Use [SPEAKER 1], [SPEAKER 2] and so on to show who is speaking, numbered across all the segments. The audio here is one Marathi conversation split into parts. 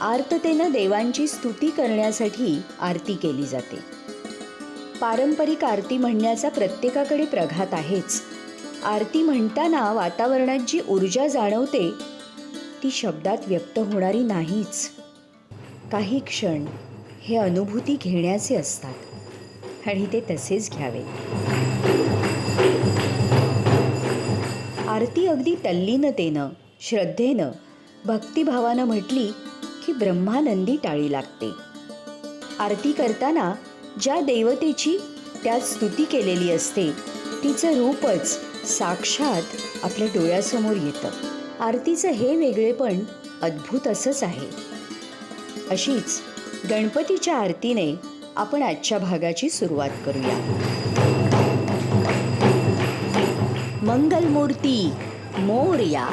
[SPEAKER 1] आर्ततेनं देवांची स्तुती करण्यासाठी आरती केली जाते. पारंपरिक आरती म्हणण्याचा प्रत्येकाकडे प्रघात आहेच. आरती म्हणताना वातावरणात जी ऊर्जा जाणवते ती शब्दात व्यक्त होणारी नाहीच. काही क्षण हे अनुभूती घेण्याचे असतात आणि ते तसेच घ्यावे. आरती अगदी तल्लीनतेनं श्रद्धेनं भक्तिभावानं म्हटली की ब्रह्मानंदी टाळी लागते. आरती करताना ज्या देवतेची त्यात स्तुती केलेली असते तिचं रूपच साक्षात आपल्या डोळ्यासमोर येतं. आरतीचं हे वेगळेपण अद्भुत असंच आहे. अशीच गणपतीच्या आरतीने आपण आजच्या भागाची सुरुवात करूया. Mangalmurti Morya.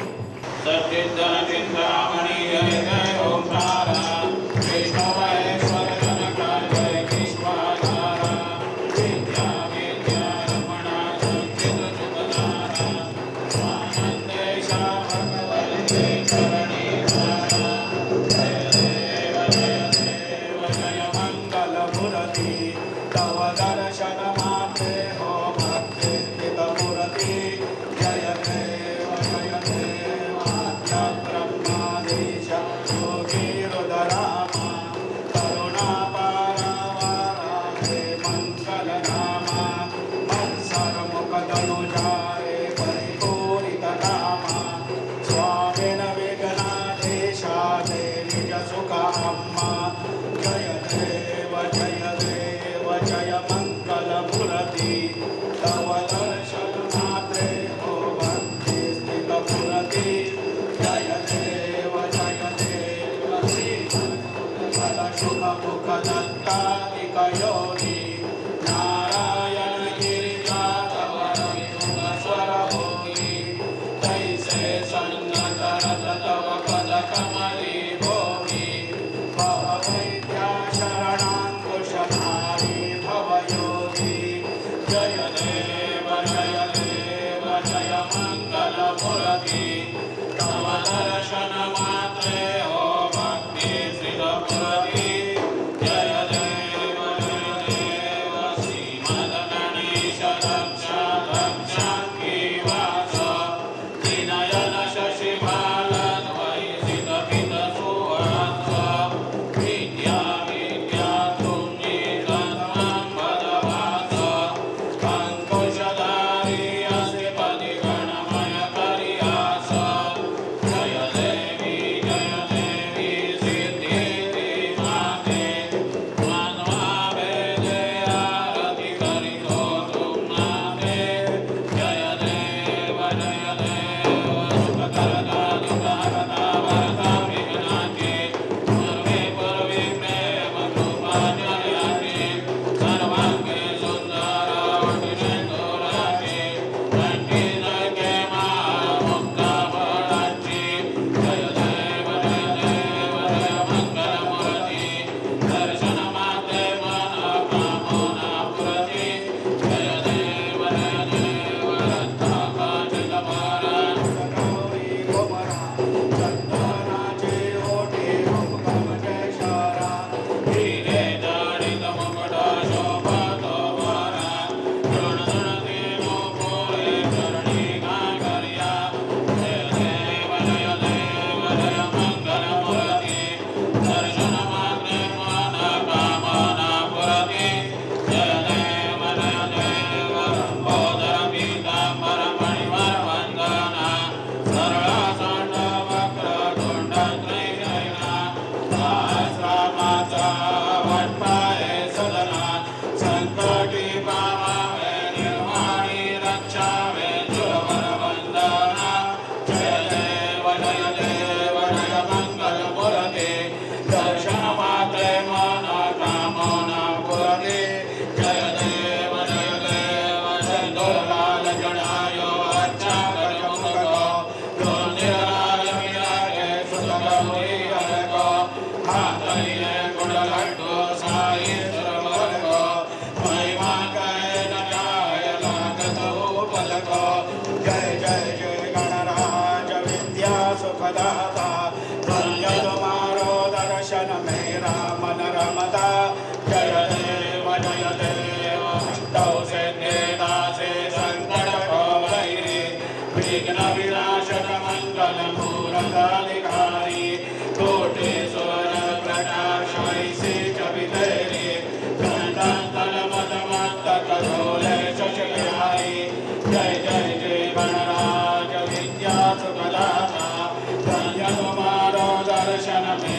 [SPEAKER 1] Shana Shana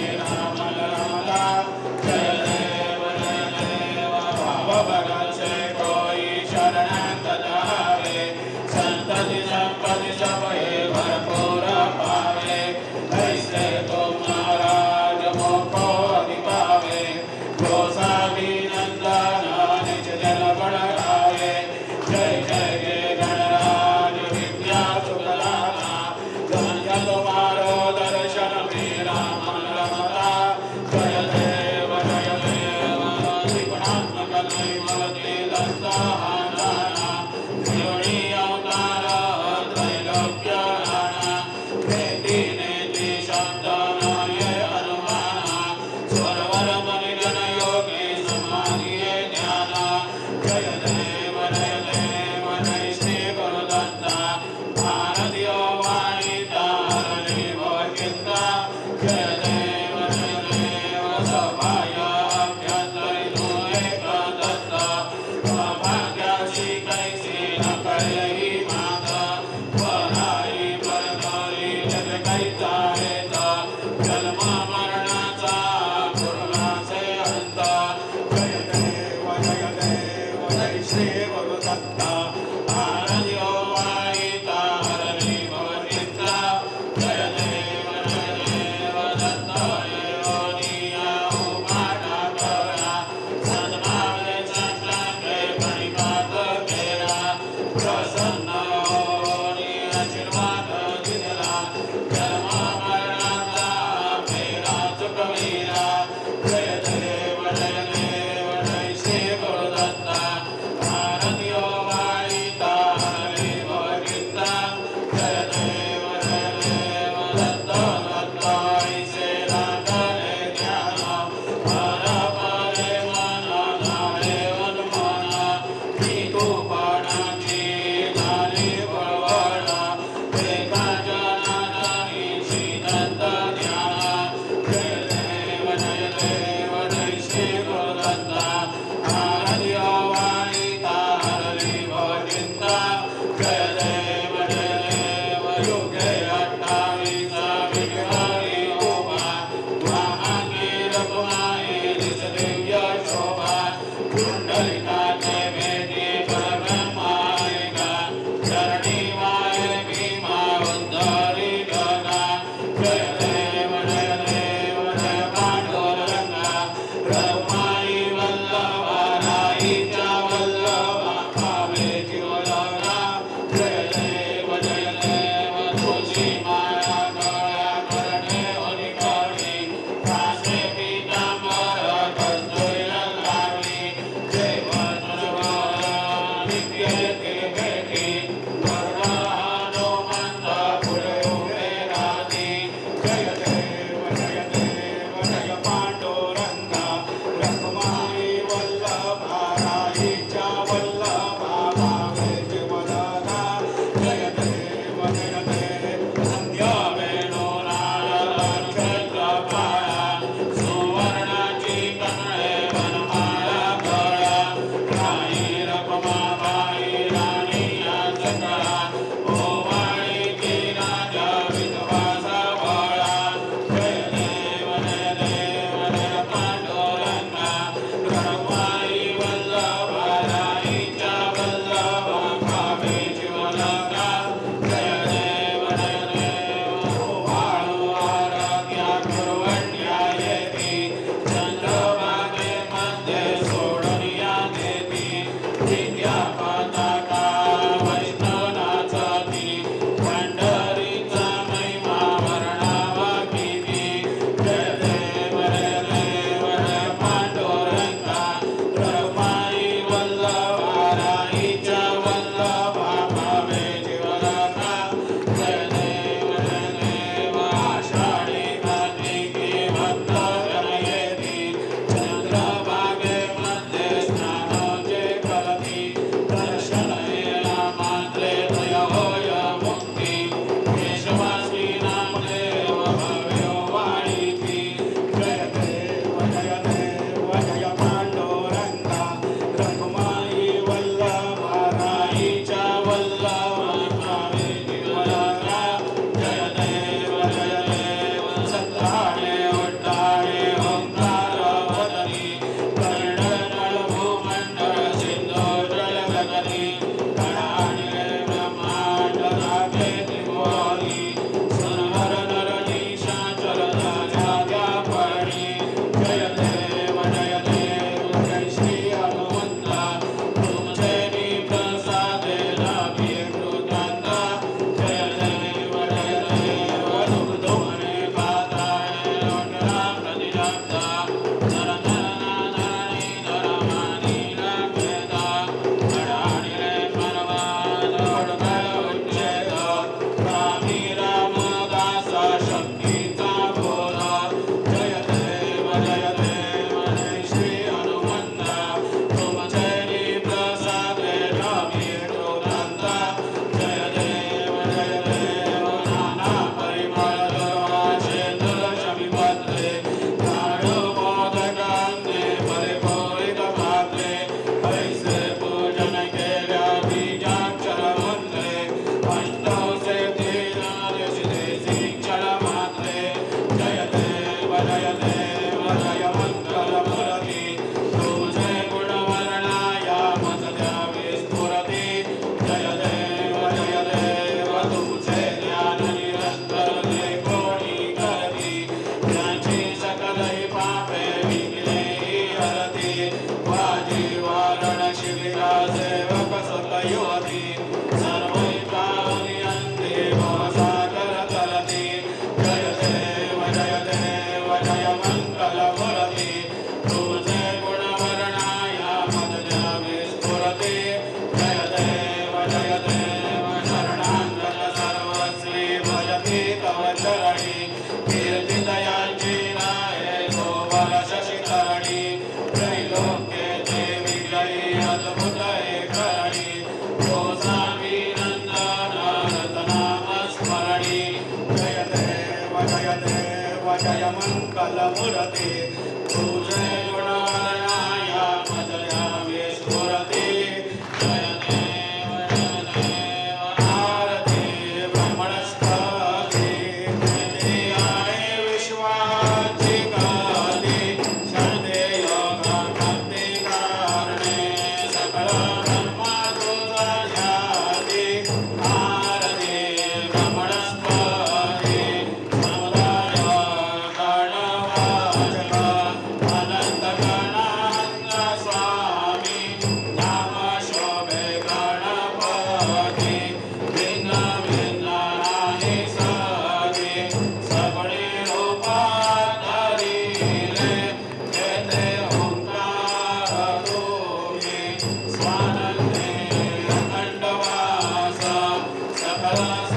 [SPEAKER 1] Bye-bye.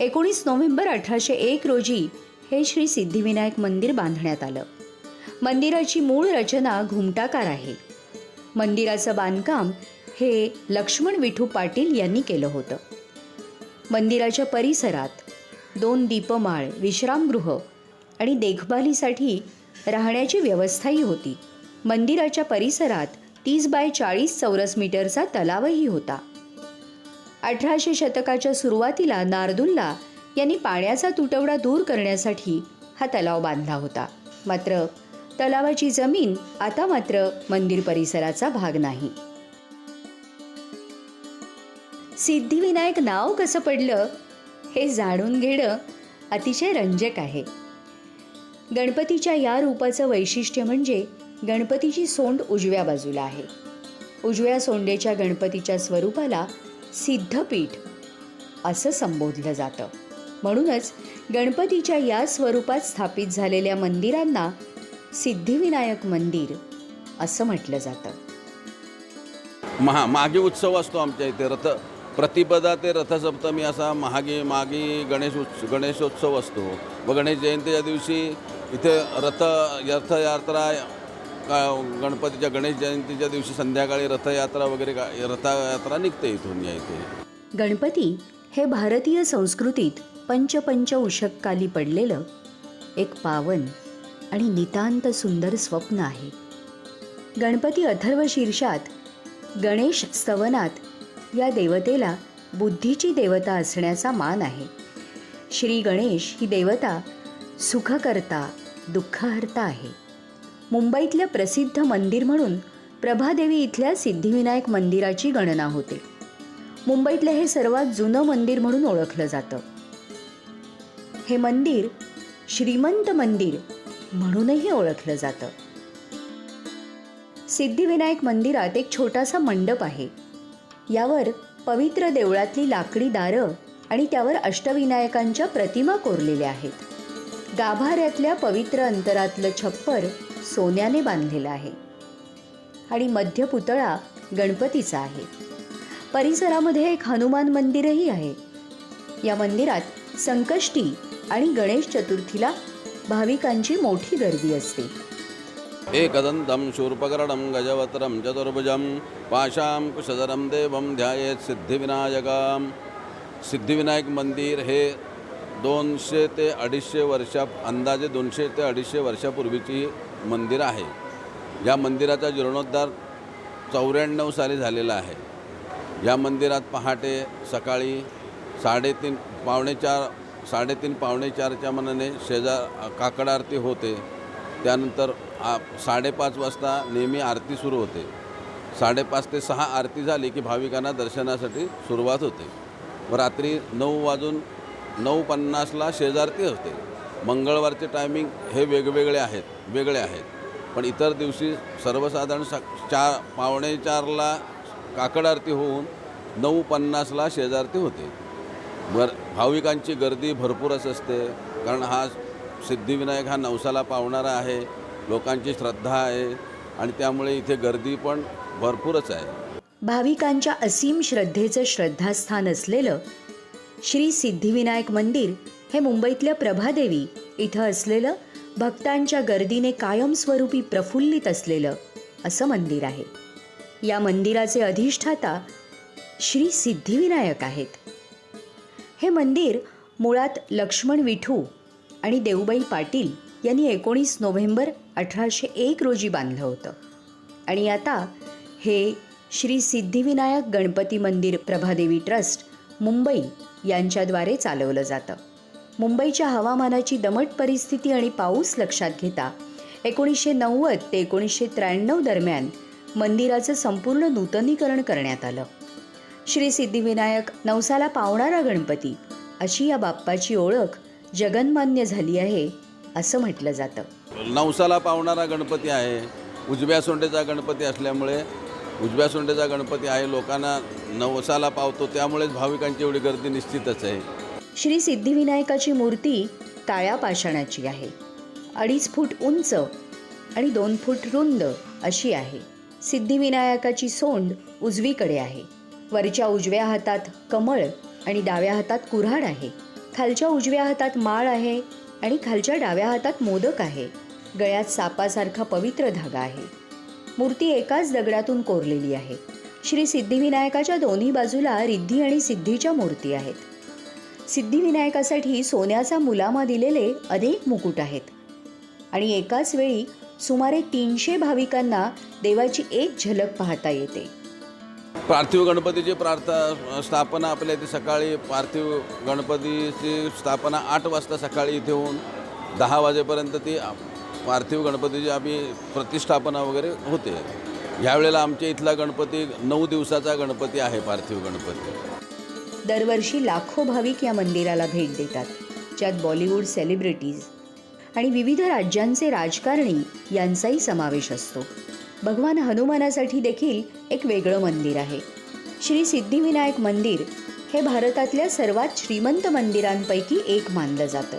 [SPEAKER 2] एकोणीस नोव्हेंबर अठराशे एक रोजी हे श्री सिद्धिविनायक मंदिर बांधण्यात आलं. मंदिराची मूळ रचना घुमटाकार आहे. मंदिराचं बांधकाम हे लक्ष्मण विठू पाटील यांनी केलं होतं. मंदिराच्या परिसरात दोन दीपमाळ विश्रामगृह आणि देखभालीसाठी राहण्याची व्यवस्थाही होती. मंदिराच्या परिसरात तीस बाय चाळीस चौरस मीटरचा तलावही होता. अठराशे शतकाच्या सुरुवातीला नारदुल्ला यांनी पाण्याचा तुटवडा दूर करण्यासाठी हा तलाव बांधला होता. मात्र तलावाची जमीन आता मात्र मंदिर परिसराचा भाग नाही. सिद्धिविनायक नाव कसं पडलं हे जाणून घेणं अतिशय रंजक आहे. गणपतीच्या या रूपाचं वैशिष्ट्य म्हणजे गणपतीची सोंड उजव्या बाजूला आहे. उजव्या सोंडेच्या गणपतीच्या स्वरूपाला सिद्धपीठ असं संबोधलं जातं. म्हणूनच गणपतीच्या या स्वरूपात स्थापित झालेल्या मंदिरांना सिद्धिविनायक मंदिर असं म्हटलं जातं.
[SPEAKER 3] महा मागे उत्सव असतो आमच्या इथे रथ प्रतिपदा ते रथसप्तमी असा महागे मागी गणेश उत्स गणेशोत्सव असतो. व गणेश जयंतीच्या दिवशी इथे रथ रथयात्रा का गणपतीच्या गणेश जयंतीच्या दिवशी संध्याकाळी रथयात्रा वगैरे गा रथयात्रा निघते इथून या इथे.
[SPEAKER 2] गणपती हे भारतीय संस्कृतीत पंचपंच उषककाली पडलेलं एक पावन आणि नितांत सुंदर स्वप्न आहे. गणपती अथर्व शीर्षात गणेश स्तवनात या देवतेला बुद्धीची देवता असण्याचा मान आहे. श्री गणेश ही देवता सुखकर्ता दुःखहर्ता आहे. मुंबईतलं प्रसिद्ध मंदिर म्हणून प्रभादेवी इथल्या सिद्धिविनायक मंदिराची गणना होते. मुंबईतलं हे सर्वात जुनं मंदिर म्हणून ओळखलं जातं. हे मंदिर श्रीमंत मंदिर म्हणूनही ओळखलं जातं. सिद्धिविनायक मंदिरात एक छोटासा मंडप आहे. यावर पवित्र देवळातली लाकडी दारं आणि त्यावर अष्टविनायकांच्या प्रतिमा कोरलेल्या आहेत. गाभाऱ्यातल्या पवित्र अंतरातलं छप्पर सोन्याने बांधलेलं आहे. आणि मध्य पुतळा गणपतीचा आहे. परिसरामध्ये एक हनुमान मंदिरही आहे. या मंदिरात संकष्टी आणि गणेश चतुर्थीला भाविकांची मोठी गर्दी असते.
[SPEAKER 3] एकदन्तं शूर्पकरणं गजवत्रं चतुर्भुजं पाशां कुशधरं देवं ध्यायेत सिद्धिविनायकां। सिद्धिविनायक मंदिर हे दोनशे ते अडीचशे वर्षा अंदाजे दोनशे ते अडीचशे वर्षापूर्वीची मंदिर आहे. या मंदिराचा जीर्णोद्धार चौऱ्याण्णव साली झालेला आहे. या मंदिरात पहाटे सकाळी साडेतीन पावणे चार साडेतीन पावणे चारच्या मनाने शेजार काकड आरती होते. त्यानंतर आ साडेपाच वाजता नेहमी आरती सुरू होते. साडेपाच ते सहा आरती झाली की भाविकांना दर्शनासाठी सुरुवात होते. व रात्री नऊ वाजून नऊ पन्नासला शेजारती होते. मंगळवारचे टायमिंग हे वेगवेगळे आहेत वेगळे आहेत. पण इतर दिवशी सर्वसाधारण सा चार पावणे चारला काकड आरती होऊन नऊ पन्नासला शेजारती होते. बर भाविकांची गर्दी भरपूरच असते कारण हा सिद्धिविनायक हा नवसाला पावणारा आहे लोकांची श्रद्धा आहे आणि त्यामुळे इथे गर्दी पण भरपूरच आहे.
[SPEAKER 2] भाविकांच्या असीम श्रद्धेचं श्रद्धास्थान असलेलं श्री सिद्धिविनायक मंदिर हे मुंबईतल्या प्रभादेवी इथं असलेलं भक्तांच्या गर्दीने कायमस्वरूपी प्रफुल्लित असलेलं असं मंदिर आहे. या मंदिराचे अधिष्ठाता श्री सिद्धिविनायक आहेत. हे मंदिर मुळात लक्ष्मण विठू आणि देऊबाई पाटील यांनी एकोणीस नोव्हेंबर अठराशे एक रोजी बांधलं होतं. आणि आता हे श्री सिद्धिविनायक गणपती मंदिर प्रभादेवी ट्रस्ट मुंबई यांच्याद्वारे चालवलं जातं. मुंबईच्या हवामानाची दमट परिस्थिती आणि पाऊस लक्षात घेता. एकोणीसशे नव्वद ते एकोणीसशे त्र्याण्णव दरम्यान मंदिराचं संपूर्ण नूतनीकरण करण्यात आलं. श्री सिद्धिविनायक नवसाला पावणारा गणपती अशी या बाप्पाची ओळख जगन्मान्य झाली आहे असं म्हटलं जातं.
[SPEAKER 3] नवसाला पावणारा गणपती आहे. उजव्या सोंडेचा गणपती असल्यामुळे उजव्या सोंडेचा गणपती आहे. लोकांना नवसाला पावतो त्यामुळेच भाविकांची एवढी गर्दी निश्चितच आहे.
[SPEAKER 2] श्री सिद्धिविनायकाची मूर्ती काळ्या पाषाणाची आहे. अडीच फूट उंच आणि दोन फूट रुंद अशी आहे. सिद्धिविनायकाची सोंड उजवीकडे आहे. वरच्या उजव्या हातात कमळ आणि डाव्या हातात कुऱ्हाड आहे. खालच्या उजव्या हातात माळ आहे आणि खालच्या डाव्या हातात मोदक आहे. गळ्यात सापासारखा पवित्र धागा आहे. मूर्ती एकाच दगडातून कोरलेली आहे. श्री सिद्धिविनायकाच्या दोन्ही बाजूला रिद्धी आणि सिद्धीच्या मूर्ती आहेत. सिद्धिविनायकासाठी सोन्याचा मुलामा दिलेले अनेक मुकुट आहेत. आणि एकाच वेळी सुमारे तीनशे भाविकांना देवाची एक झलक पाहता येते.
[SPEAKER 3] पार्थिव गणपतीची प्रार्थना स्थापना आपल्या इथे सकाळी पार्थिव गणपतीची स्थापना आठ वाजता सकाळी इथे होऊन दहा वाजेपर्यंत ती पार्थिव गणपतीची आम्ही प्रतिष्ठापना वगैरे होते. ह्यावेळेला आमच्या इथला गणपती नऊ दिवसाचा गणपती आहे पार्थिव गणपती.
[SPEAKER 2] दरवर्षी लाखो भाविक या मंदिराला भेट देतात ज्यात बॉलिवूड सेलिब्रिटीज आणि विविध राज्यांचे राजकारणी यांचाही समावेश असतो. भगवान हनुमानासाठी देखील एक वेगळं मंदिर आहे. श्री सिद्धिविनायक मंदिर हे भारतातल्या सर्वात श्रीमंत मंदिरांपैकी एक मानलं जातं.